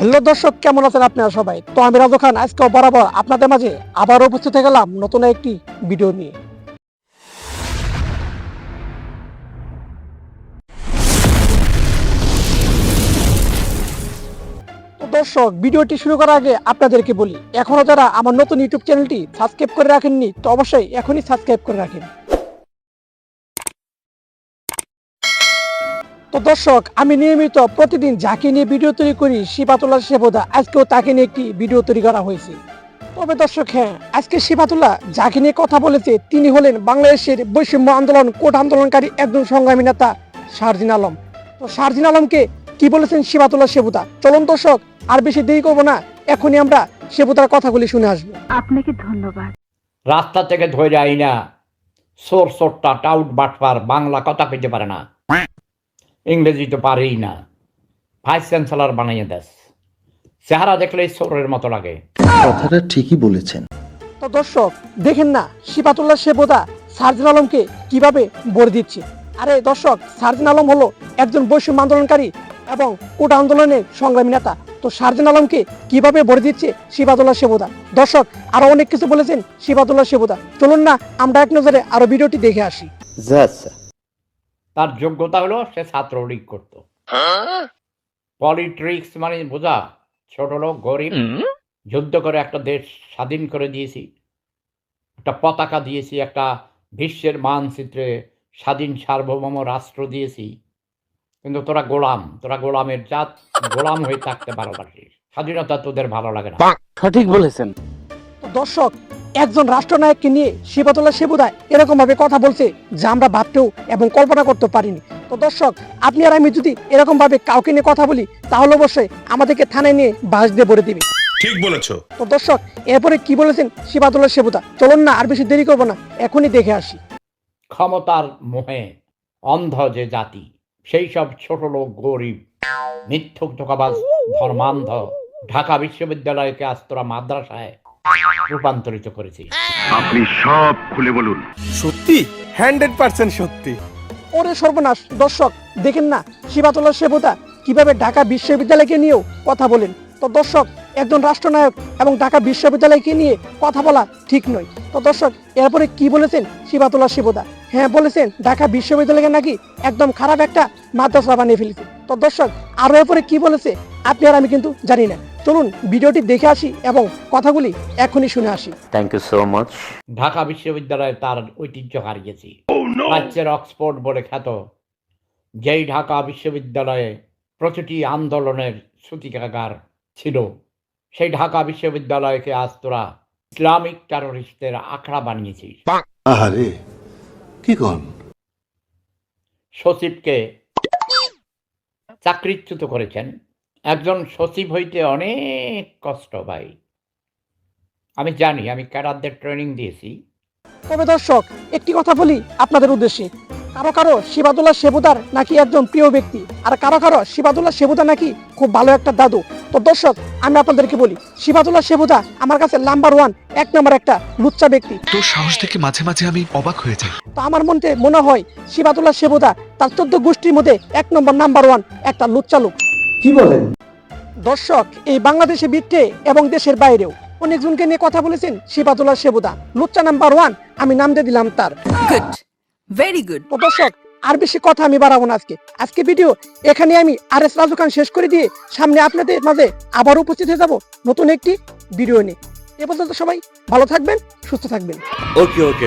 Hello দর্শক, কেমন আছেন আপনারা সবাই? তো আমি রাজু খান, আজকেও বরাবর আপনাদের মাঝে আবার উপস্থিত হয়ে গেলাম নতুন একটি ভিডিও নিয়ে। দর্শক, ভিডিওটি শুরু করার আগে আপনাদেরকে বলি, এখনও যারা আমার নতুন ইউটিউব চ্যানেলটি সাবস্ক্রাইব করে রাখেননি, তো অবশ্যই এখনই সাবস্ক্রাইব করে রাখেন। তো দর্শক আমি নিয়মিত প্রতিদিন যাকে নিয়ে ভিডিও তৈরি করি শিবাতুল্লাহ শেবদা আজকেও তাকে নিয়ে একটি ভিডিও তৈরি করা হয়েছে। তবে দর্শক হ্যাঁ আজকে শিবাতুল্লাহ যাকে নিয়ে কথা বলেছে তিনি হলেন বাংলাদেশের বৈষম্য আন্দোলন কোট আন্দোলনকারী একজন সংগ্রামী নেতা শারজিন আলম। তো শারজিন আলমকে কি বলেছেন শিবাতুল্লাহ শেবুদা চলুন দর্শক আর বেশি দেরি করব না এখনই আমরা শেবুদার কথাগুলি শুনে আসব। আপনাকে ধন্যবাদ। রাস্তা থেকে ধরে আই না সোর সোরটা টাউট বাটপার বাংলা কথা কইতে পারে না। ইংরেজি তো পারেই না। ভাইস চ্যান্সেলর বানিয়ে দেস। চেহারা দেখলেই সোরের মতো লাগে। কথাটা ঠিকই বলেছেন। তো দর্শক দেখেন না শিবাতুল্লাহ শেবদা সার্জিন আলমকে কীভাবে বরে দিচ্ছে। আরে দর্শক সার্জিন আলম হলো একজন বৈষম্য আন্দোলনকারী এবং কোটা আন্দোলনের সংগ্রামী নেতা। তো সার্জিন আলমকে কীভাবে ভরে দিচ্ছে শিবাদুল্লাহ শেবুদা দর্শক আরও অনেক কিছু বলেছেন শিবাদুল্লাহ শেবুদা চলুন না আমরা এক নজরে আরও ভিডিওটি দেখে আসি। তার যোগ্যতা হলো সে ছাত্রলীগ করত। পলিট্রিক্স মানে বোঝা ছোট লোক গরিব যুদ্ধ করে একটা দেশ স্বাধীন করে দিয়েছি। একটা পতাকা দিয়েছি একটা বিশ্বের মানচিত্রে স্বাধীন সার্বভৌম রাষ্ট্র দিয়েছি। কিন্তু তোরা গোলাম তোরা গোলামের জাত গোলাম হয়ে থাকতে ভালোবাসিস। স্বাধীনতা তোদের ভালো লাগে না। সঠিক বলেছেন। দর্শক একজন রাষ্ট্রনায়ককে নিয়ে শিবাতুল্লাহ শেবুদা এরকম ভাবে কথা বলছে যা আমরা ভাবতেও এবং কল্পনা করতে পারিনি। তো দর্শক আপনি আর আমি যদি এরকম ভাবে কাউকে নিয়ে কথা বলি তাহলে অবশ্যই আমাদেরকে থানায় নিয়ে বাস দিয়ে ভরে দিবে। ঠিক বলেছ। তো দর্শক এরপরে কি বলেছেন শিবাদুল্লাহ শেবুদা চলুন না আর বেশি দেরি করব না এখনই দেখে আসি। ক্ষমতার মোহে অন্ধ যে জাতি সেই সব ছোট লোক গরিব মিথ্যুক ধোকাবাজ ধর্মান্ধ ঢাকা বিশ্ববিদ্যালয়কে আজ তোরা মাদ্রাসায় রূপান্তরিত করেছি। আপনি সব খুলে বলুন। সত্যি? হান্ড্রেড পার্সেন্ট সত্যি। ওরে সর্বনাশ দর্শক দেখেন না শিবাতুল্লাহ শেবুদা কীভাবে ঢাকা বিশ্ববিদ্যালয়কে নিয়েও কথা বলেন। তো দর্শক একজন রাষ্ট্রনায়ক এবং ঢাকা বিশ্ববিদ্যালয়কে নিয়ে কথা বলা ঠিক নয়। তো দর্শক এরপরে কি বলেছেন শিবাতুল্লাহ শিবদা হ্যাঁ বলেছেন ঢাকা বিশ্ববিদ্যালয়কে নাকি একদম খারাপ একটা মাদ্রাসা বানিয়ে ফেলেছে। তো দর্শক আরও এরপরে কি বলেছে? আপনি আর আমি কিন্তু জানি না। চলুন ভিডিওটি দেখে আসি এবং কথাগুলি এখনই শুনে আসি। Thank you so much. Dhaka বিশ্ববিদ্যালয়ে তার ঐতিহ্য হারিয়েছি। রাজ্যের অক্সফোর্ড বলে খ্যাত। যেই ঢাকা বিশ্ববিদ্যালয়ে প্রতিটি আন্দোলনের সূতিকাগার ছিল সেই ঢাকা বিশ্ববিদ্যালয়কে আজ তোরা ইসলামিক টেরোরিস্টদের আখড়া বানিয়েছিস। আহারে কি কন? সচিবকে চাকরিচ্যুত করেছেন একজন সচিব হইতে অনেক কষ্ট ভাই। আমি জানি আমি ক্যাডারদের ট্রেনিং দিয়েছি। তবে দর্শক একটি কথা বলি আপনাদের উদ্দেশ্যে। কারও কারও শিবাদুল্লাহ শেবুদার নাকি একজন প্রিয় ব্যক্তি আর কারও কারও শিবাদুল্লাহ শেবুদা নাকি খুব ভালো একটা দাদু। তো দর্শক আমি আপনাদেরকে বলি শিবাদুল্লাহ সেবুদা আমার কাছে নাম্বার ওয়ান এক নম্বর একটা লুচ্চা ব্যক্তি। তোর সাহস দেখে মাঝে মাঝে আমি অবাক হয়ে যাই। তো আমার মনে মনে হয় শিবাদুল্লাহ শেবুদা তার চোদ্দ গোষ্ঠীর মধ্যে এক নম্বর নাম্বার ওয়ান একটা লুচ্চা লোক। কি বলেন? দর্শক এই বাংলাদেশে বিটে এবং দেশের বাইরেও অনেকজনকে নিয়ে কথা বলেছেন শিবাদুল্লাহ শেবুদা। লুচ্চা নাম্বার ওয়ান আমি নাম দিয়ে দিলাম তার। গুড ভেরি গুড তো দর্শক আর বেশি কথা আমি বাড়াবো না আজকে। আজকে ভিডিও এখানে আমি আর এস রাজু খান শেষ করে দিয়ে সামনে আপনাদের মাঝে আবার উপস্থিত হয়ে যাব নতুন একটি ভিডিও নিয়ে। এ পর্যন্ত সবাই ভালো থাকবেন সুস্থ থাকবেন। Okay, okay.